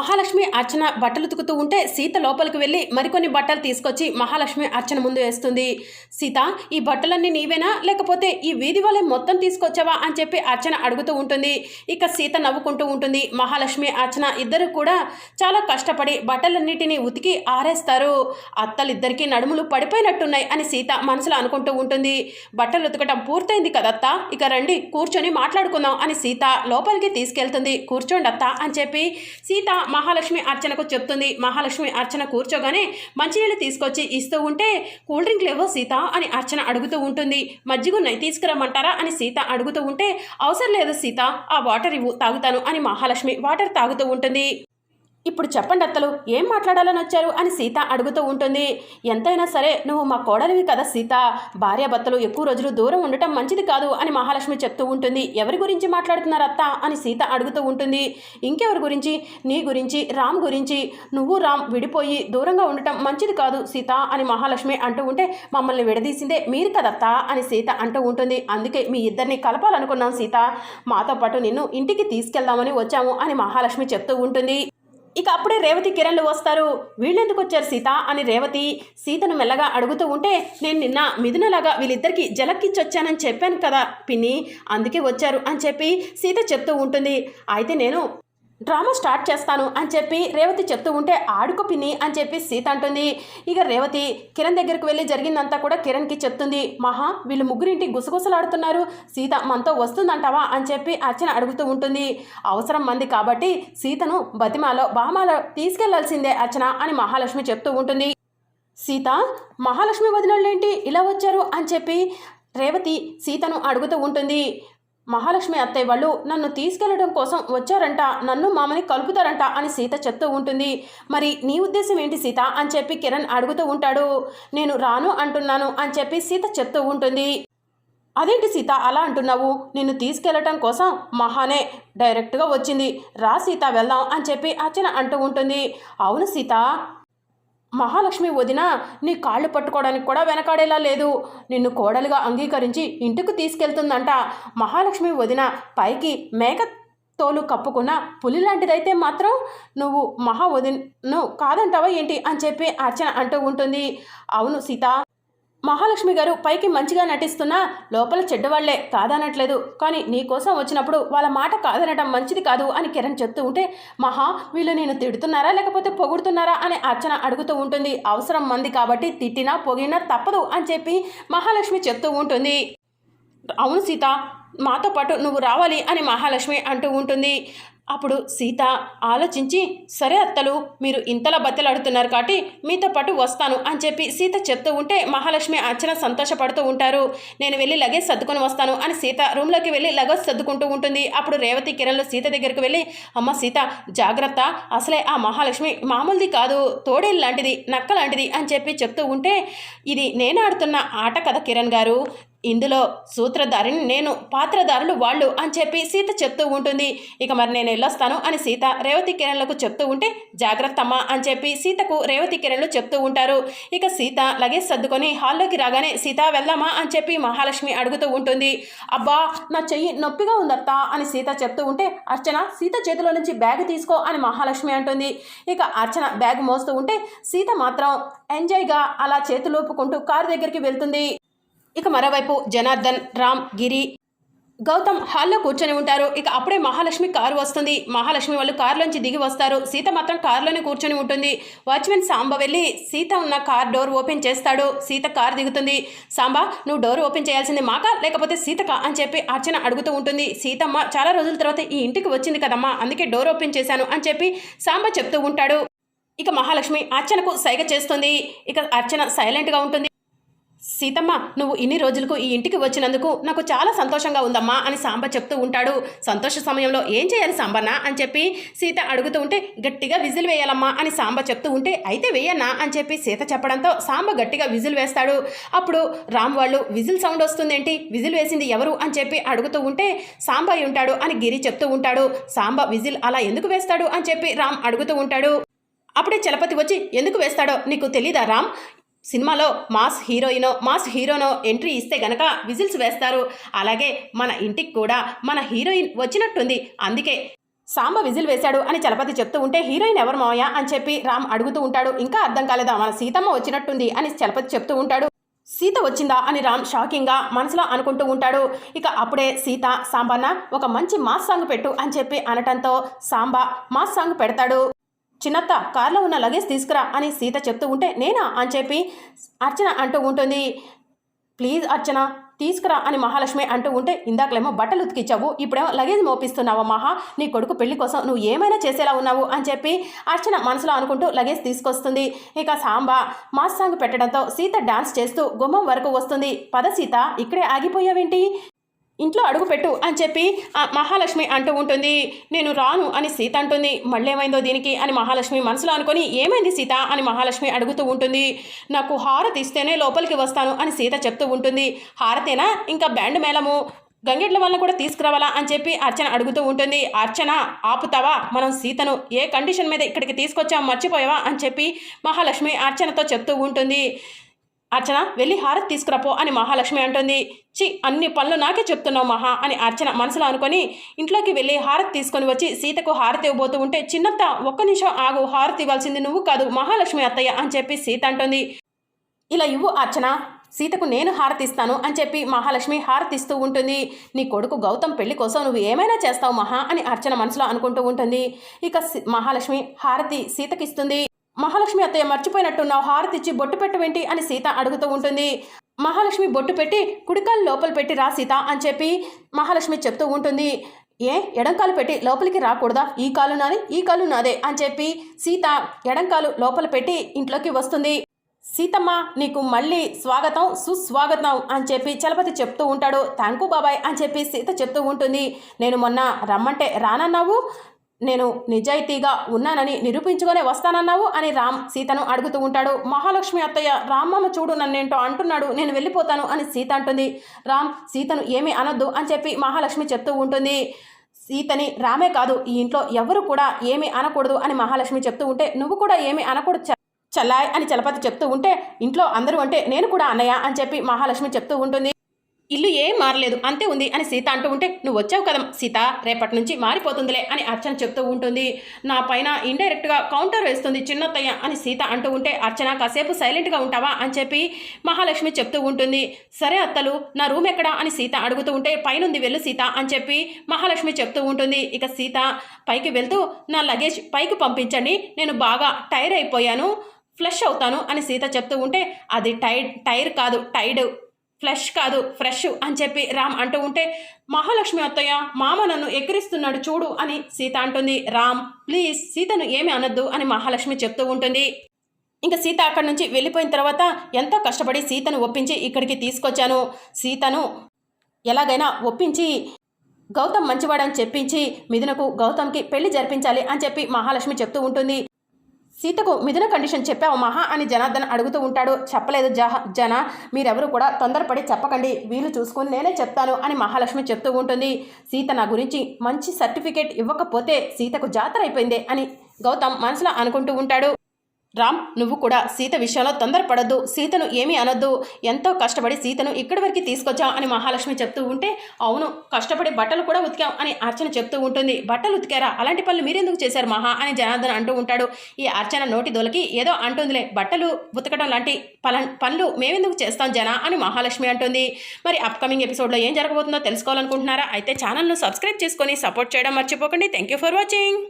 మహాలక్ష్మి అర్చన బట్టలు ఉతుకుతూ ఉంటే సీత లోపలికి వెళ్ళి మరికొన్ని బట్టలు తీసుకొచ్చి మహాలక్ష్మి అర్చన ముందు వేస్తుంది. సీత ఈ బట్టలన్నీ నీవేనా? లేకపోతే ఈ వీధి వాళ్ళే మొత్తం తీసుకొచ్చావా? అని చెప్పి అర్చన అడుగుతూ ఉంటుంది. ఇక సీత నవ్వుకుంటూ ఉంటుంది. మహాలక్ష్మి అర్చన ఇద్దరు కూడా చాలా కష్టపడి బట్టలన్నిటినీ ఉతికి ఆరేస్తారు. అత్తలిద్దరికీ నడుములు పడిపోయినట్టున్నాయి అని సీత మనసులో అనుకుంటూ ఉంటుంది. బట్టలు ఉతకటం పూర్తయింది కదత్త? ఇక రండి కూర్చొని మాట్లాడుకుందాం అని సీత లోపలికి తీసుకెళ్తుంది. కూర్చోండి అత్త అని చెప్పి సీత మహాలక్ష్మి అర్చనకు చెప్తుంది. మహాలక్ష్మి అర్చన కూర్చోగానే మంచినీళ్ళు తీసుకొచ్చి ఇస్తూ ఉంటే కూల్ డ్రింక్ లేవో సీత అని అర్చన అడుగుతూ ఉంటుంది. మజ్జిగున్నాయి తీసుకురమ్మంటారా అని సీత అడుగుతూ ఉంటే అవసరం లేదు సీత ఆ వాటర్ ఇవ్వు తాగుతాను అని మహాలక్ష్మి వాటర్ తాగుతూ ఉంటుంది. ఇప్పుడు చెప్పండి అత్తలు ఏం మాట్లాడాలని వచ్చారు అని సీత అడుగుతూ ఉంటుంది. ఎంతైనా సరే నువ్వు మా కోడలివి కదా సీత. భార్యాభర్తలు ఎక్కువ రోజులు దూరం ఉండటం మంచిది కాదు అని మహాలక్ష్మి చెప్తూ ఉంటుంది. ఎవరి గురించి మాట్లాడుతున్నారు అత్త అని సీత అడుగుతూ ఉంటుంది. ఇంకెవరి గురించి? నీ గురించి రామ్ గురించి. నువ్వు రామ్ విడిపోయి దూరంగా ఉండటం మంచిది కాదు సీత అని మహాలక్ష్మి అంటూ ఉంటే మమ్మల్ని విడదీసిందే మీరు కదత్త అని సీత అంటూ ఉంటుంది. అందుకే మీ ఇద్దరిని కలపాలనుకున్నాం సీత. మాతో పాటు నిన్ను ఇంటికి తీసుకెళ్దామని వచ్చాము అని మహాలక్ష్మి చెప్తూ ఉంటుంది. ఇక అప్పుడే రేవతి కిరణ్లు వస్తారు. వీళ్ళెందుకు వచ్చారు సీత? అని రేవతి సీతను మెల్లగా అడుగుతూ ఉంటే నేను నిన్న మిథునలాగా వీళ్ళిద్దరికి జలక్కిచ్చొచ్చానని చెప్పాను కదా పిన్ని. అందుకే వచ్చారు అని చెప్పి సీత చెప్తూ ఉంటుంది. అయితే నేను డ్రామా స్టార్ట్ చేస్తాను అని చెప్పి రేవతి చెప్తూ ఉంటే ఆడుకో పిన్ని అని చెప్పి సీత అంటుంది. ఇక రేవతి కిరణ్ దగ్గరికి వెళ్ళి జరిగిందంతా కూడా కిరణ్కి చెప్తుంది. మహా వీళ్ళు ముగ్గురింటి గుసగుసలాడుతున్నారు. సీత మనతో వస్తుందంటావా అని చెప్పి అర్చన అడుగుతూ ఉంటుంది. అవసరం మంది కాబట్టి సీతను బతిమాలో బామాలో తీసుకెళ్ళాల్సిందే అర్చన అని మహాలక్ష్మి చెప్తూ ఉంటుంది. సీత మహాలక్ష్మి వదినోళ్ళేంటి ఇలా వచ్చారు అని చెప్పి రేవతి సీతను అడుగుతూ ఉంటుంది. మహాలక్ష్మి అత్తయ్య వాళ్ళు నన్ను తీసుకెళ్ళడం కోసం వచ్చారంట నన్ను మామని కలుపుతారంట అని సీత చెప్తూ ఉంటుంది. మరి నీ ఉద్దేశం ఏంటి సీత? అని చెప్పి కిరణ్ అడుగుతూ ఉంటాడు. నేను రాను అంటున్నాను అని చెప్పి సీత చెప్తూ ఉంటుంది. అదేంటి సీత అలా అంటున్నావు? నిన్ను తీసుకెళ్ళటం కోసం మహానే డైరెక్ట్గా వచ్చింది. రా సీత వెళ్దాం అని చెప్పి అర్చన అంటూ ఉంటుంది. అవును సీత మహాలక్ష్మి వదిన నీ కాళ్ళు పట్టుకోవడానికి కూడా వెనకాడేలా లేదు. నిన్ను కోడలుగా అంగీకరించి ఇంటికి తీసుకెళ్తుందంట. మహాలక్ష్మి వదిన పైకి మేక తోలు కప్పుకున్న పులి లాంటిదైతే మాత్రం నువ్వు మహా వదిను కాదంటావా ఏంటి అని చెప్పి అర్చన అంటూ ఉంటుంది. అవును సీత. మహాలక్ష్మి గారు పైకి మంచిగా నటిస్తున్నా లోపల చెడ్డవాళ్ళే కాదనట్లేదు. కానీ నీకోసం వచ్చినప్పుడు వాళ్ళ మాట కాదనటం మంచిది కాదు అని కిరణ్ చెప్తూ ఉంటే మహా వీళ్ళు నేను తిడుతున్నారా లేకపోతే పొగుడుతున్నారా అని అర్చన అడుగుతూ ఉంటుంది. అవసరం మంది కాబట్టి తిట్టినా పొగినా తప్పదు అని చెప్పి మహాలక్ష్మి చెప్తూ ఉంటుంది. అవును సీత మాతో పాటు నువ్వు రావాలి అని మహాలక్ష్మి అంటూ ఉంటుంది. అప్పుడు సీత ఆలోచించి సరే అత్తలు మీరు ఇంతలా బత్తలాడుతున్నారు కాబట్టి మీతో పాటు వస్తాను అని చెప్పి సీత చెప్తూ ఉంటే మహాలక్ష్మి అర్చన సంతోషపడుతూ ఉంటారు. నేను వెళ్ళి లగేజ్ సర్దుకొని వస్తాను అని సీత రూమ్లోకి వెళ్ళి లగేజ్ సర్దుకుంటూ ఉంటుంది. అప్పుడు రేవతి కిరణ్లు సీత దగ్గరికి వెళ్ళి అమ్మ సీత జాగ్రత్త. అసలే ఆ మహాలక్ష్మి మామూలుది కాదు తోడేలు లాంటిది నక్క లాంటిది అని చెప్పి చెప్తూ ఉంటే ఇది నేను ఆడుతున్న ఆట కదా కిరణ్ గారు. ఇందులో సూత్రధారిని నేను పాత్రధారులు వాళ్ళు అని చెప్పి సీత చెప్తూ ఉంటుంది. ఇక మరి నేను వెళ్ళొస్తాను అని సీత రేవతి కిరణ్లకు చెప్తూ ఉంటే జాగ్రత్తమ్మా అని చెప్పి సీతకు రేవతి కిరణ్లు చెప్తూ ఉంటారు. ఇక సీత లగేజ్ సర్దుకొని హాల్లోకి రాగానే సీత వెళ్దామా అని చెప్పి మహాలక్ష్మి అడుగుతూ ఉంటుంది. అబ్బా నా చెయ్యి నొప్పిగా ఉందత్తా అని సీత చెప్తూ ఉంటే అర్చన సీత చేతిలో నుంచి బ్యాగ్ తీసుకో అని మహాలక్ష్మి అంటుంది. ఇక అర్చన బ్యాగ్ మోస్తూ ఉంటే సీత మాత్రం ఎంజాయ్గా అలా చేతులోపుకుంటూ కారు దగ్గరికి వెళ్తుంది. ఇక మరోవైపు జనార్దన్ రామ్ గిరి గౌతమ్ హాల్లో కూర్చొని ఉంటారు. ఇక అప్పుడే మహాలక్ష్మి కారు వస్తుంది. మహాలక్ష్మి వాళ్ళు కారులోంచి దిగి వస్తారు. సీత మాత్రం కారులోనే కూర్చొని ఉంటుంది. వాచ్మెన్ సాంబ వెళ్ళి సీత ఉన్న కార్ డోర్ ఓపెన్ చేస్తాడు. సీత కారు దిగుతుంది. సాంబ నువ్వు డోర్ ఓపెన్ చేయాల్సింది మాకా? లేకపోతే సీతక? అని చెప్పి అర్చన అడుగుతూ ఉంటుంది. సీతమ్మ చాలా రోజుల తర్వాత ఈ ఇంటికి వచ్చింది కదమ్మా. అందుకే డోర్ ఓపెన్ చేశాను అని చెప్పి సాంబ చెప్తూ ఉంటాడు. ఇక మహాలక్ష్మి అర్చనకు సైగ చేస్తుంది. ఇక అర్చన సైలెంట్గా ఉంటుంది. సీతమ్మ నువ్వు ఇన్ని రోజులకు ఈ ఇంటికి వచ్చినందుకు నాకు చాలా సంతోషంగా ఉందమ్మా అని సాంబ చెప్తూ ఉంటాడు. సంతోష సమయంలో ఏం చేయాలి సాంబన్న అని చెప్పి సీత అడుగుతూ ఉంటే గట్టిగా విజిల్ వేయాలమ్మా అని సాంబ చెప్తూ ఉంటే అయితే వేయన్నా అని చెప్పి సీత చెప్పడంతో సాంబ గట్టిగా విజిల్ వేస్తాడు. అప్పుడు రామ్ వాళ్ళు విజిల్ సౌండ్ వస్తుందేంటి? విజిల్ వేసింది ఎవరు? అని చెప్పి అడుగుతూ ఉంటే సాంబ ఉంటాడు అని గిరి చెప్తూ ఉంటాడు. సాంబ విజిల్ అలా ఎందుకు వేస్తాడు? అని చెప్పి రామ్ అడుగుతూ ఉంటాడు. అప్పుడే చలపతి వచ్చి ఎందుకు వేస్తాడో నీకు తెలీదా రామ్? సినిమాలో మాస్ హీరోయినో మాస్ హీరోనో ఎంట్రీ ఇస్తే గనక విజిల్స్ వేస్తారు. అలాగే మన ఇంటికి కూడా మన హీరోయిన్ వచ్చినట్టుంది. అందుకే సాంబ విజిల్ వేశాడు అని చలపతి చెప్తూ ఉంటే హీరోయిన్ ఎవరు మావయ్య? అని చెప్పి రామ్ అడుగుతూ ఉంటాడు. ఇంకా అర్థం కాలేదా? మన సీతమ్మ వచ్చినట్టుంది అని చలపతి చెప్తూ ఉంటాడు. సీత వచ్చిందా? అని రామ్ షాకింగ్గా మనసులో అనుకుంటూ ఉంటాడు. ఇక అప్పుడే సీత సాంబన్న ఒక మంచి మాస్ సాంగ్ పెట్టు అని చెప్పి అనటంతో సాంబ మాస్ సాంగ్ పెడతాడు. చిన్నత్త కార్లో ఉన్న లగేజ్ తీసుకురా అని సీత చెప్తూ ఉంటే నేనా? అని చెప్పి అర్చన అంటూ ఉంటుంది. ప్లీజ్ అర్చన తీసుకురా అని మహాలక్ష్మి అంటూ ఉంటే ఇందాకలేమో బట్టలు ఉతికిచ్చావు ఇప్పుడేమో లగేజ్ మోపిస్తున్నావా మహా? నీ కొడుకు పెళ్ళి కోసం నువ్వు ఏమైనా చేసేలా ఉన్నావు? అని చెప్పి అర్చన మనసులో అనుకుంటూ లగేజ్ తీసుకొస్తుంది. ఇక సాంబా మాస్ సాంగ్ పెట్టడంతో సీత డాన్స్ చేస్తూ గుమ్మం వరకు వస్తుంది. పద సీత ఇక్కడే ఆగిపోయావేంటి? ఇంట్లో అడుగు పెట్టు అని చెప్పి మహాలక్ష్మి అంటూ ఉంటుంది. నేను రాను అని సీత అంటుంది. మళ్ళేమైందో దీనికి అని మహాలక్ష్మి మనసులో అనుకొని ఏమైంది సీత అని మహాలక్ష్మి అడుగుతూ ఉంటుంది. నాకు హారతి ఇస్తేనే లోపలికి వస్తాను అని సీత చెప్తూ ఉంటుంది. హారతేనా? ఇంకా బ్యాండ్ మేళము. గంగెడ్ల వల్ల కూడా తీసుకురావాలా అని చెప్పి అర్చన అడుగుతూ ఉంటుంది. అర్చన ఆపుతావా? మనం సీతను ఏ కండిషన్ మీద ఇక్కడికి తీసుకొచ్చాం? మర్చిపోయావా? అని చెప్పి మహాలక్ష్మి అర్చనతో చెప్తూ ఉంటుంది. అర్చన వెళ్ళి హారతి తీసుకురాపో అని మహాలక్ష్మి అంటుంది. చి అన్ని పనులు నాకే చెప్తున్నావు మహా అని అర్చన మనసులో అనుకొని ఇంట్లోకి వెళ్ళి హారతి తీసుకొని వచ్చి సీతకు హారతి ఇవ్వబోతూ ఉంటే చిన్నత్త ఒక్క నిమిషం ఆగు హారతి ఇవ్వాల్సింది నువ్వు కాదు మహాలక్ష్మి అత్తయ్య అని చెప్పి సీత అంటుంది. ఇలా ఇవ్వు అర్చన సీతకు నేను హారతిస్తాను అని చెప్పి మహాలక్ష్మి హారతిస్తూ ఉంటుంది. నీ కొడుకు గౌతమ్ పెళ్ళి కోసం నువ్వు ఏమైనా చేస్తావు మహా అని అర్చన మనసులో అనుకుంటూ ఉంటుంది. ఇక మహాలక్ష్మి హారతి సీతకిస్తుంది. మహాలక్ష్మి అత్తయ్య మర్చిపోయినట్టున్నావు హారతి ఇచ్చి బొట్టు పెట్టవేంటి అని సీత అడుగుతూ ఉంటుంది. మహాలక్ష్మి బొట్టు పెట్టి కుడికాలు లోపల పెట్టి రా సీత అని చెప్పి మహాలక్ష్మి చెప్తూ ఉంటుంది. ఏ ఎడంకాలు పెట్టి లోపలికి రాకూడదా? ఈ కాలు నాది ఈ కాలు నాదే అని చెప్పి సీత ఎడంకాలు లోపల పెట్టి ఇంట్లోకి వస్తుంది. సీతమ్మ నీకు మళ్ళీ స్వాగతం సుస్వాగతం అని చెప్పి చలపతి చెప్తూ ఉంటాడు. థ్యాంక్ యూ బాబాయ్ అని చెప్పి సీత చెప్తూ ఉంటుంది. నేను మొన్న రమ్మంటే రానన్నావు? నేను నిజాయితీగా ఉన్నానని నిరూపించుకొనే వస్తానన్నావు అని రామ్ సీతను అడుగుతూ ఉంటాడు. మహాలక్ష్మి అత్తయ్య రామ్మమ్మ చూడు నన్నేంటో అంటున్నాడు నేను వెళ్ళిపోతాను అని సీత అంటుంది. రామ్ సీతను ఏమీ అనొద్దు అని చెప్పి మహాలక్ష్మి చెప్తూ ఉంటుంది. సీతని రామే కాదు ఈ ఇంట్లో ఎవరు కూడా ఏమీ అనకూడదు అని మహాలక్ష్మి చెప్తూ ఉంటే నువ్వు కూడా ఏమీ అనకూడదు చల్లాయ్ అని చలపతి చెప్తూ ఉంటే ఇంట్లో అందరూ అంటే నేను కూడా అన్నయ్య అని చెప్పి మహాలక్ష్మి చెప్తూ ఉంటుంది. ఇల్లు ఏం మారలేదు అంతే ఉంది అని సీత అంటూ ఉంటే నువ్వు వచ్చావు కదా సీత రేపటి నుంచి మారిపోతుందిలే అని అర్చన చెప్తూ ఉంటుంది. నా పైన ఇండైరెక్ట్గా కౌంటర్ వేస్తుంది చిన్నత్తయ్య అని సీత అంటూ ఉంటే అర్చన కాసేపు సైలెంట్గా ఉంటావా? అని చెప్పి మహాలక్ష్మి చెప్తూ ఉంటుంది. సరే అత్తలు నా రూమ్ ఎక్కడా? అని సీత అడుగుతూ ఉంటే పైనుంది వెళ్ళు సీత అని చెప్పి మహాలక్ష్మి చెప్తూ ఉంటుంది. ఇక సీత పైకి వెళ్తూ నా లగేజ్ పైకి పంపించండి నేను బాగా టైర్ అయిపోయాను ఫ్లష్ అవుతాను అని సీత చెప్తూ ఉంటే అది టైర్ టైర్ కాదు టైడ్ ఫ్లష్ కాదు ఫ్రెష్ అని చెప్పి రామ్ అంటూ ఉంటే మహాలక్ష్మి అత్తయ్య మామ నన్ను ఎక్కిరిస్తున్నాడు చూడు అని సీత అంటుంది. రామ్ ప్లీజ్ సీతను ఏమి అనొద్దు అని మహాలక్ష్మి చెప్తూ ఉంటుంది. ఇంకా సీత అక్కడి నుంచి వెళ్ళిపోయిన తర్వాత ఎంతో కష్టపడి సీతను ఒప్పించి ఇక్కడికి తీసుకొచ్చాను. సీతను ఎలాగైనా ఒప్పించి గౌతమ్ మంచివాడని చెప్పించి మిథునకు గౌతమ్కి పెళ్ళి జరిపించాలి అని చెప్పి మహాలక్ష్మి చెప్తూ ఉంటుంది. సీతకు మిథున కండిషన్ చెప్పావు మహా అని జనార్దన్ అడుగుతూ ఉంటాడు. చెప్పలేదు జహ జన మీరెవరు కూడా తొందరపడి చెప్పకండి. వీలు చూసుకుని నేనే చెప్తాను అని మహాలక్ష్మి చెప్తూ ఉంటుంది. సీత నా గురించి మంచి సర్టిఫికేట్ ఇవ్వకపోతే సీతకు జాతర అయిపోయిందే అని గౌతమ్ మనసులో అనుకుంటూ ఉంటాడు. రామ్ నువ్వు కూడా సీత విషయంలో తొందరపడద్దు. సీతను ఏమీ అనొద్దు. ఎంతో కష్టపడి సీతను ఇక్కడి వరకు తీసుకొచ్చాం అని మహాలక్ష్మి చెప్తూ ఉంటే అవును కష్టపడి బట్టలు కూడా ఉతికాం అని అర్చన చెప్తూ ఉంటుంది. బట్టలు ఉతికారా? అలాంటి పనులు మీరెందుకు చేశారు మహా అని జనార్దన్ అంటూ ఉంటాడు. ఈ అర్చన నోటి దొలకి ఏదో అంటుందిలే. బట్టలు ఉతకడం లాంటి పల పనులు మేమెందుకు చేస్తాం జనా అని మహాలక్ష్మి అంటుంది. మరి అప్కమింగ్ ఎపిసోడ్లో ఏం జరగబోతుందో తెలుసుకోవాలనుకుంటున్నారా? అయితే ఛానల్ను సబ్స్క్రైబ్ చేసుకొని సపోర్ట్ చేయడం మర్చిపోకండి. Thank you for watching